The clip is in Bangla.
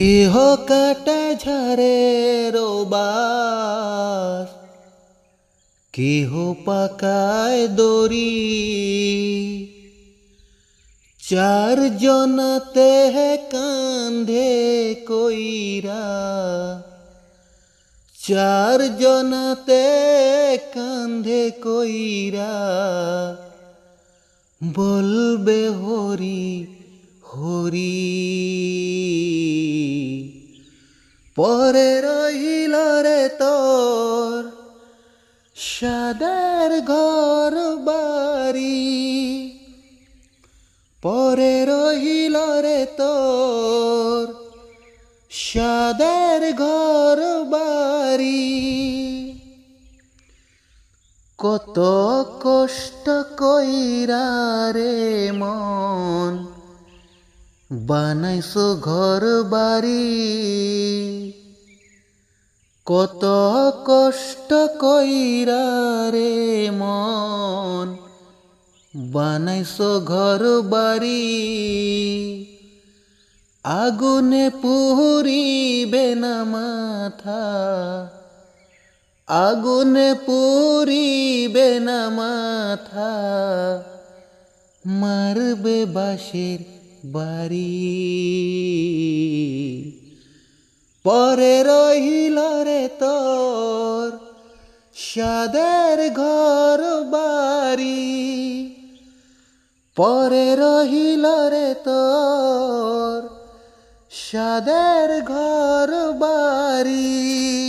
কেহ কাটা ঝাড়ের বাস, কেহ পাকায় দড়ি চার জনাতে কান্ধে কইরা চার জনাতে কান্ধে কইরা বলবে হরি হরি। পরে রহিল রে তোর সাদের ঘর বাড়ি। পরে রহিল রে তোর সাদের ঘর বাড়ি। কত কষ্ট কইরা রে মন বানাইছো ঘর বাড়ি। কত কষ্ট কইরা রে মন। বানাইছো ঘর বাড়ি। আগুনে পুরিবে না মাথা। আগুনে পুরিবে না মাথা। মারবে বাঁশের বাড়ি। পরে রহিল রে তোর সাদের ঘর বাড়ি। পরে রহিল রে তোর সাদের ঘর বাড়ি।